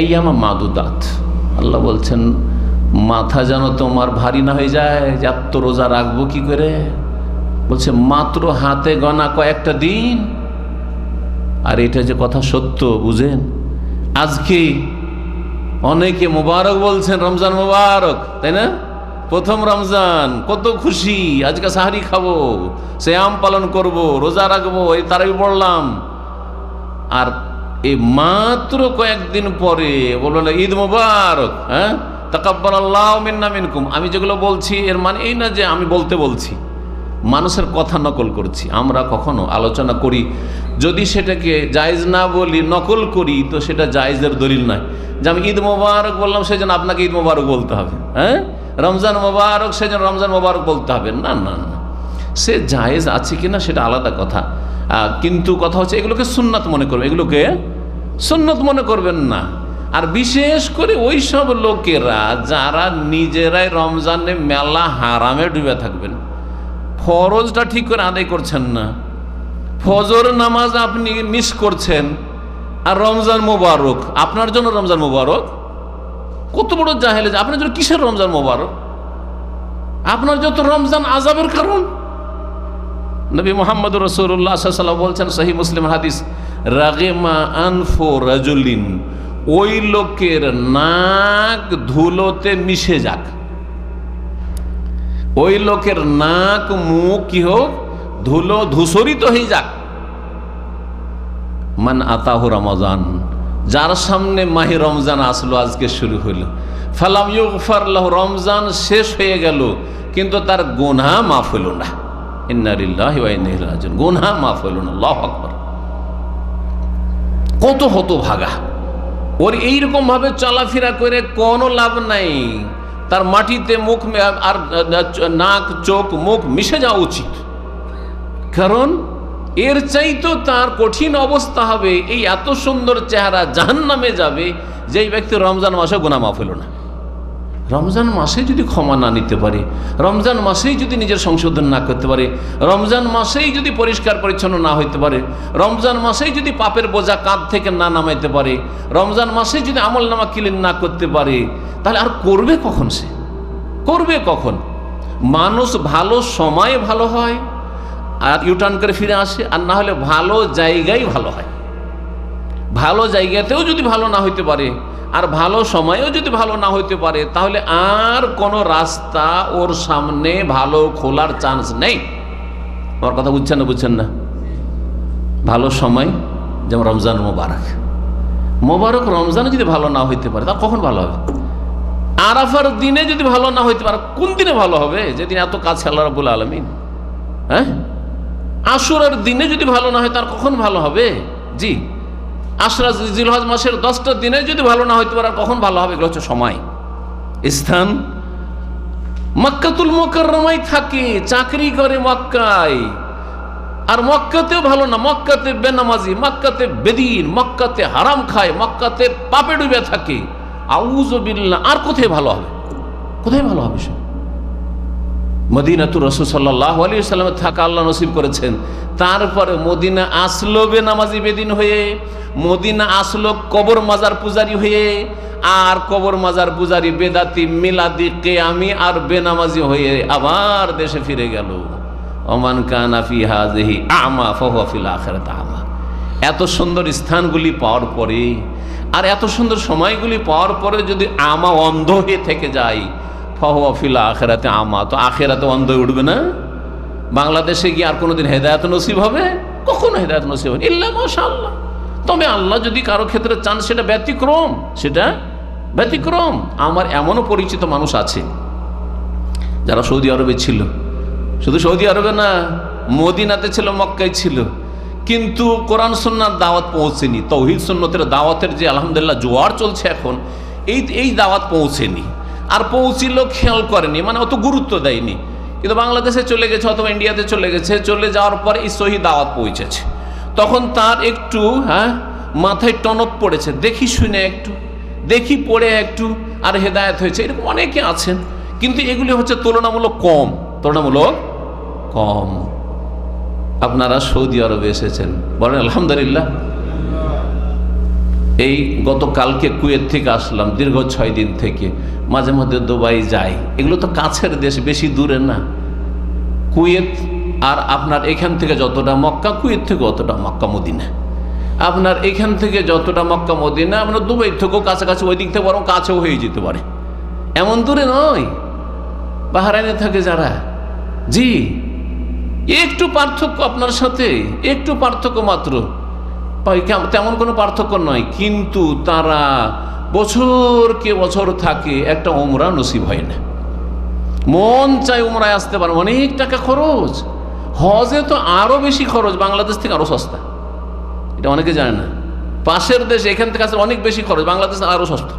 এই আমার মাদুদাত। আল্লাহ বলছেন, মাথা যেন তোমার ভারী না হয়ে যায়, যে এত রোজা রাখব কি করে? বলছে, মাত্র হাতে গনা কয়েকটা দিন। আর এটা যে কথা সত্য, বুঝেন? আজকে অনেকে মোবারক বলছেন, রমজান মোবারক, তাই না? প্রথম রমজান, কত খুশি, আজকে সাহারি খাব সে আম পালন করব, রোজা রাখব, এই তারাই পড়লাম। আর এই মাত্র কয়েকদিন পরে বলব না ঈদ মোবারক হ্যাঁ? তাকাব্বাল আল্লাহ মিনকুম। আমি যেগুলো বলছি, এর মানে এই না যে আমি বলতে বলছি, মানুষের কথা নকল করছি। আমরা কখনো আলোচনা করি, যদি সেটাকে জায়েজ না বলি, নকল করি, তো সেটা জায়েজের দলিল নয়। যে আমি ঈদ মোবারক বললাম, সেজন্য আপনাকে ঈদ মোবারক বলতে হবে হ্যাঁ? রমজান মোবারক, সেজন্য রমজান মোবারক বলতে হবে। না না না সে জায়েজ আছে কিনা, সেটা আলাদা কথা। কিন্তু কথা হচ্ছে, এগুলোকে সুন্নাত মনে করবে এগুলোকে সুন্নত মনে করবেন না। আর বিশেষ করে ওই সব লোকেরা যারা নিজেরাই রমজানে মেলা হারামে ডুবে থাকবেন। ফরজটা ঠিক করে আদায় করছেন না। ফজর নামাজ আপনি মিস করছেন। আর রমজান মোবারক, আপনার জন্য রমজান মোবারক? কত বড় জাহেলে আপনার জন্য কিসের রমজান মোবারক? আপনার যত রমজান আজাবের কারণ? নবী মোহাম্মদ রসুল্লাহ বলছেন সহি মুসলিম হাদিস রাগেমা আনফো রাজুলিন, ওই লোকের নাক ধুলোতে মিশে যাক। ওই লোকের নাক, মুখ কি হোক, ধুলো ধূসরিত হয়ে যাক। মান আতাহু রমজান, যার সামনে মাহি রমজান আসলো, আজকে শুরু হইল ফালাম ইউগফারলাহ রমজান শেষ হয়ে গেল, কিন্তু তার গুনহা মাফ হইল না। ইন্নারিল্লাহ গুনহা মাফ হইল না, আল্লাহ আকবর। কত হতো ভাগা ওর এইরকম ভাবে চলাফেরা করে কোনো লাভ নাই। তার মাটিতে মুখ আর, নাক, চোখ, মুখ মিশে যাওয়া উচিত। কারণ এর চাইতো তার কঠিন অবস্থা হবে। এই এত সুন্দর চেহারা জাহান নামে যাবে, যেই ব্যক্তি রমজান মাসে গুণা মাফ হলো না। রমজান মাসে যদি ক্ষমা না নিতে পারে, রমজান মাসেই যদি নিজের সংশোধন না করতে পারে, রমজান মাসেই যদি পরিষ্কার পরিচ্ছন্ন না হইতে পারে, রমজান মাসেই যদি পাপের বোঝা কাঁধ থেকে না নামাইতে পারে, রমজান মাসেই যদি আমল নামা ক্লিন না করতে পারে, তাহলে আর করবে কখন সে? করবে কখন? মানুষ ভালো সময় ভালো হয়, আর ইউটার্ন করে ফিরে আসে, আর না হলে ভালো জায়গায় ভালো হয়। ভালো জায়গাতেও যদি ভালো না হইতে পারে আর ভালো সময়েও যদি ভালো না হইতে পারে, তাহলে আর কোনো রাস্তা ওর সামনে ভালো খোলার চান্স নেই। আমার কথা বুঝছেন না বুঝছেন না? ভালো সময়, যেমন রমজান মোবারক। মোবারক রমজান যদি ভালো না হইতে পারে তা কখন ভালো হবে? আরাফার দিনে যদি ভালো না হইতে পারে, কোন দিনে ভালো হবে? যেদিন এত কাছে আল্লাহ রাবুল আলমিন। হ্যাঁ? আশুরার দিনে যদি ভালো না হয় তার কখন ভালো হবে? জি। আশরা জিলহজ মাসের দশটা দিনে যদি ভালো না হইতে পারে কখন ভালো হবে? এগুলো হচ্ছে সময়। স্থান মক্কাতুল মোকাররমাই থাকে, চাকরি করে মক্কায়। আর মক্কাতেও ভালো না, মক্কাতে বেনামাজি, মক্কাতে বেদিন, মক্কাতে হারাম খায়, মক্কাতে পাপে ডুবে থাকে। আউজবিল্লা আর কোথায় ভালো হবে? কোথায় ভালো হবে সে? মদিনাতুর রসুল সাল্লাহ আলী সাল্লামের থাকা আল্লাহ নসিব করেছেন। তারপরে মদিনা আসলো বেনামাজি বেদিন হয়ে, মদিনা আসলো কবর মাজার পূজারি হয়ে, আর কবর মাজার পূজারি বেদাতি, মিলাদি, কেয়ামি আর বেনামাজি হয়ে আবার দেশে ফিরে গেল। অমান কানাফি হাজহি আমা ফহিল আখেরাত আমা। এত সুন্দর স্থানগুলি পাওয়ার পরে, আর এত সুন্দর সময়গুলি পাওয়ার পরে যদি আমা অন্ধ হয়ে থেকে যায় ফহিল আখেরাতে আমা তো আখেরাতে অন্ধ উঠবে না? বাংলাদেশে গিয়ে আর কোনোদিন হেদায়ত নসিব হবে? কখনো হেদায়ত নসিব হবে ইল্লা মাশাআল্লাহ। তবে আল্লাহ যদি কারও ক্ষেত্রে চান, সেটা ব্যতিক্রম। সেটা ব্যতিক্রম। আমার এমনও পরিচিত মানুষ আছে, যারা সৌদি আরবে ছিল। শুধু সৌদি আরবে না, মদিনাতে ছিল, মক্কায় ছিল। কিন্তু কোরআন সন্ন্যার দাওয়াত পৌঁছেনি। তৌহিদ সন্ন্যতের দাওয়াতের যে আলহামদুলিল্লাহ জোয়ার চলছে এখন, এই এই দাওয়াত পৌঁছেনি। আর পৌঁছিল খেয়াল করেনি মানে অত গুরুত্ব দেয়নি। কিন্তু বাংলাদেশে চলে গেছে অথবা ইন্ডিয়াতে চলে গেছে, চলে যাওয়ার পরে এই সহি দাওয়াত পৌঁছেছে। তখন তার একটু হ্যাঁ মাথায় টনক পড়েছে, দেখি শুনে একটু, দেখি পড়ে একটু, আর হেদায়ত হয়েছে, এরকম অনেকে আছেন, কিন্তু এগুলি হচ্ছে তুলনামূলক কম তুলনামূলক কম। আপনারা সৌদি আরবে এসেছেন, বলেন আলহামদুলিল্লাহ। এই গতকালকে কুয়েত থেকে আসলাম, দীর্ঘ ছয় দিন থেকে। মাঝে মধ্যে দুবাই যাই। এগুলো তো কাছের দেশ, বেশি দূরে না। কুয়েত আর আপনার এখান থেকে যতটা মক্কা, কুয়েত থেকে অতটা মক্কা, মদিনা। আপনার এখান থেকে যতটা মক্কা, মদিনা, আপনার দুবাই থেকেও কাছাকাছি, ওই দিক থেকে বরং কাছেও হয়ে যেতে পারে। এমন দূরে নয়। বাহারাইনে থাকে যারা। জি, একটু পার্থক্য আপনার সাথে, একটু পার্থক্য মাত্র। তেমন কোনো পার্থক্য নয়। কিন্তু তারা বছর কে বছর থাকে, একটা ওমরা নসিব হয় না। মন চাই উমরায় আসতে পারে, অনেক টাকা খরচ। হজে তো আরও বেশি খরচ, বাংলাদেশ থেকে আরও সস্তা। এটা অনেকে জানে না। পাশের দেশ এখান থেকে আসলে অনেক বেশি খরচ, বাংলাদেশ আরও সস্তা।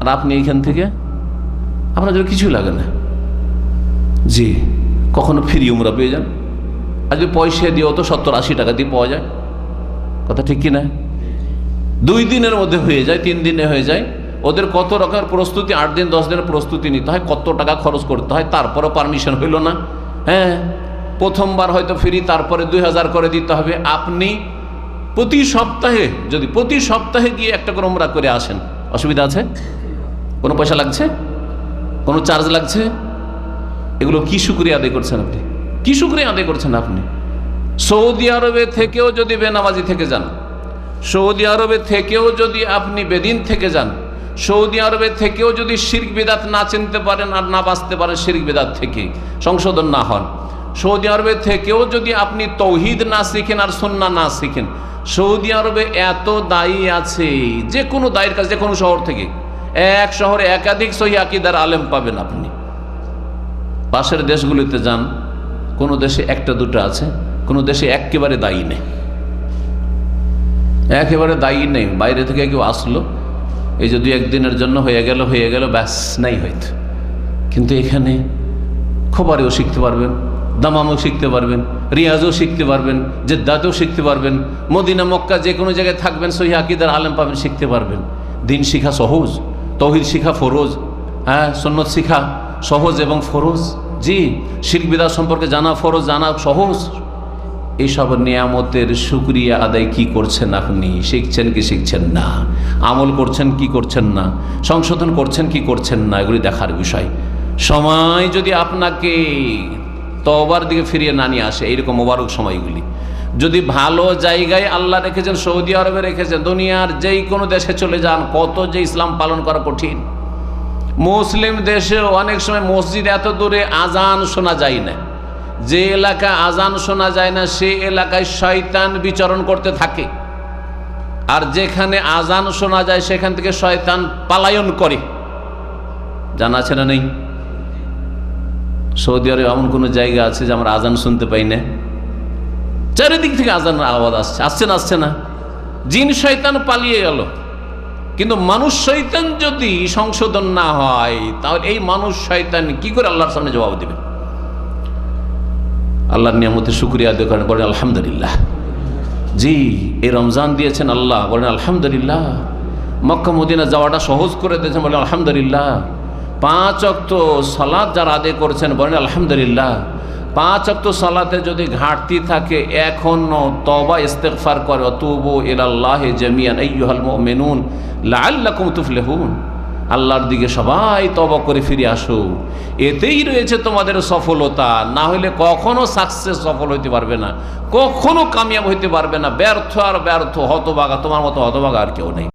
আর আপনি এইখান থেকে? আপনার জন্য কিছুই লাগে না। জি, কখনো ফ্রি উমরা পেয়ে যান। আজকে পয়সা দিয়েও তো সত্তর আশি টাকা দিয়ে পাওয়া যায়। কথা ঠিক কিনা? দুই দিনের মধ্যে হয়ে যায়, তিন দিনে হয়ে যায়। ওদের কত রকমের প্রস্তুতি? আট দিন, দশ দিনের প্রস্তুতি নিতে হয়। কত টাকা খরচ করতে হয়? তারপরে পারমিশন হইল না। হ্যাঁ প্রথমবার হয়তো ফ্রি তারপরে দুই হাজার করে দিতে হবে। আপনি প্রতি সপ্তাহে, যদি প্রতি সপ্তাহে গিয়ে একটা করে ওমরা করে আসেন, অসুবিধা আছে? কোনো পয়সা লাগছে? কোনো চার্জ লাগছে? এগুলো কি শুক্রিয়া আদায় করছেন আপনি? কি শুক্রিয়া আদায় করছেন আপনি? সৌদি আরবে থেকেও যদি বেনামাজি থেকে যান, সৌদি আরবে থেকেও যদি আপনি বেদিন থেকে যান, সৌদি আরবে থেকেও যদি শির্ক বিদাত না চিনতে পারেন আর না বাঁচতে পারেন শির্ক বিদাত থেকে সংশোধন না হন, সৌদি আরবে থেকেও যদি আপনি তৌহিদ না শিখেন আর সন্না না শিখেন, সৌদি আরবে এত দায়ী আছে, যে কোনো দায়ের কাছে, যে কোনো শহর থেকে, এক শহরে একাধিক সহি আকিদার আলেম পাবেন আপনি। পাশের দেশগুলিতে যান, কোনো দেশে একটা দুটো আছে কোনো দেশে একেবারে দায়ী নেই। একেবারে দায়ী নেই। বাইরে থেকে কেউ আসলো, এই যে দুই একদিনের জন্য হয়ে গেল হয়ে গেল, ব্যাস, নাই হয়তো। কিন্তু এখানে খবরেও শিখতে পারবেন, দামামও শিখতে পারবেন, রিয়াজও শিখতে পারবেন, জেদ্দাতেও শিখতে পারবেন, মদিনা, মক্কা, যে কোনো জায়গায় থাকবেন, সহি আকিদার আলেম পাবেন, শিখতে পারবেন। দিন শিখা সহজ, তহিদ শিখা ফরোজ হ্যাঁ সন্ন্যত শিখা সহজ এবং ফরোজ। জি শিখ সম্পর্কে জানা ফরজ, জানা সহজ। এইসব নিয়ামতের সুক্রিয়া আদায় কি করছেন আপনি? শিখছেন কি শিখছেন না? আমল করছেন কি করছেন না? সংশোধন করছেন কি করছেন না? এগুলি দেখার বিষয়। সময় যদি আপনাকে তবার দিকে ফিরিয়ে না নিয়ে আসে, এইরকম মোবারক সময়গুলি। যদি ভালো জায়গায় আল্লাহ রেখেছেন, সৌদি আরবে রেখেছেন, দুনিয়ার যেই কোনো দেশে চলে যান, কত যে ইসলাম পালন করা কঠিন। মুসলিম দেশেও অনেক সময় মসজিদ এত দূরে আজান শোনা যায় না। যে এলাকা আজান শোনা যায় না, সে এলাকায় শয়তান বিচরণ করতে থাকে। আর যেখানে আজান শোনা যায়, সেখান থেকে শয়তান পালায়ন করে। জানা আছে না নেই? সৌদি আরবে এমন কোনো জায়গা আছে যে আমরা আজান শুনতে পাই না? চারিদিক থেকে আজান আওয়াজ আসছে। আসছে না আসছে না। জিন শয়তান পালিয়ে গেল। কিন্তু মানুষ শৈতান যদি সংশোধন না হয়, তাহলে এই মানুষ শয়তান কি করে আল্লাহর সামনে জবাব দেবে আল্লাহর নিয়ামতের শুক্রিয়া আদায় করেন, বলেন, আলহামদুলিল্লাহ। জি, এই রমজান দিয়েছেন আল্লাহ, বলেন, আলহামদুলিল্লাহ। মক্কা, মদিনা যাওয়াটা সহজ করে দিয়েছেন, বলেন, আলহামদুলিল্লাহ। পাঁচ অক্ত সালাদ যারা আদায় করেছেন, বলেন, আলহামদুলিল্লাহ। পাঁচ অক্ত সালাতে যদি ঘাটতি থাকে এখনও তবা ইস্তেকফার করে, অতুবু ইলাল্লাহ জামিয়ান আইয়ুহাল মুমিনুন লাআল্লাকুম তুফলিহুন। আল্লাহর দিকে সবাই তব করে ফিরে আসো। এতেই রয়েছে তোমাদের সফলতা। না হলে কখনো সাকসেস সফল হইতে পারবে না। কখনো কামিয়াব হইতে পারবে না। ব্যর্থ আর ব্যর্থ হতবাগা তোমার মতো হতবাগা আর কেউ নেই।